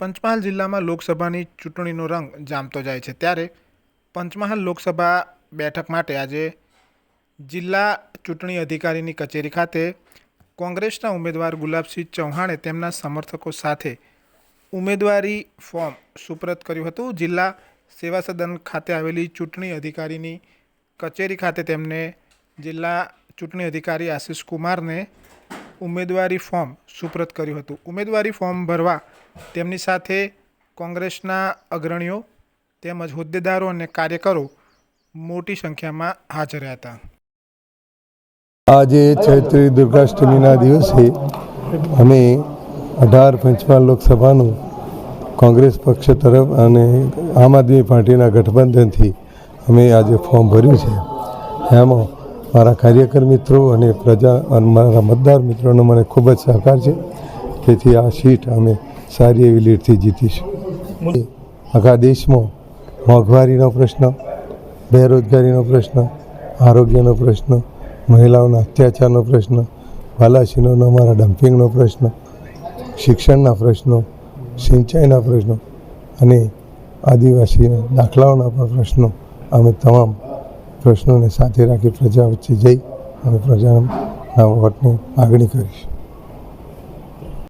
પંચમહાલ જિલ્લામાં લોકસભાની ચૂંટણીનો રંગ જામતો જાય છે. ત્યારે પંચમહાલ લોકસભા બેઠક માટે આજે જિલ્લા ચૂંટણી અધિકારીની કચેરી ખાતે કોંગ્રેસના ઉમેદવાર ગુલાબસિંહ ચૌહાણે તેમના સમર્થકો સાથે ઉમેદવારી ફોર્મ સુપરત કર્યું હતું. જિલ્લા સેવા સદન ખાતે આવેલી ચૂંટણી અધિકારીની કચેરી ખાતે તેમને જિલ્લા ચૂંટણી અધિકારી આશિષ કુમારને ઉમેદવારી ફોર્મ સુપ્રત કર્યું હતું. ઉમેદવારી ફોર્મ ભરવા તેમની સાથે કોંગ્રેસના અગ્રણીઓ તેમજ હોદ્દેદારો અને કાર્યકરો મોટી સંખ્યામાં હાજર હતા. આજે ચૈત્રી દુર્ગાષ્ટમીના દિવસે અમે અઢાર પંચમહાલ લોકસભાનું કોંગ્રેસ પક્ષ તરફ અને આમ આદમી પાર્ટીના ગઠબંધનથી અમે આજે ફોર્મ ભર્યું છે. એમાં મારા કાર્યકર મિત્રો અને પ્રજા અને મારા મતદાર મિત્રોનો મને ખૂબ જ સહકાર છે તેથી આ સીટ અમે સારી એવી લીડથી જીતીશું. આખા દેશમાં મોંઘવારીનો પ્રશ્ન, બેરોજગારીનો પ્રશ્ન, આરોગ્યનો પ્રશ્ન, મહિલાઓના અત્યાચારનો પ્રશ્ન બાલાસીનોનો અમારા ડમ્પિંગનો પ્રશ્ન, શિક્ષણના પ્રશ્નો, સિંચાઈના પ્રશ્નો અને આદિવાસીના દાખલાઓના પણ પ્રશ્નો, અમે તમામ પ્રશ્નોને સાથે રાખી પ્રજા વચ્ચે જઈ અને પ્રજાના વોટની માગણી કરીશું.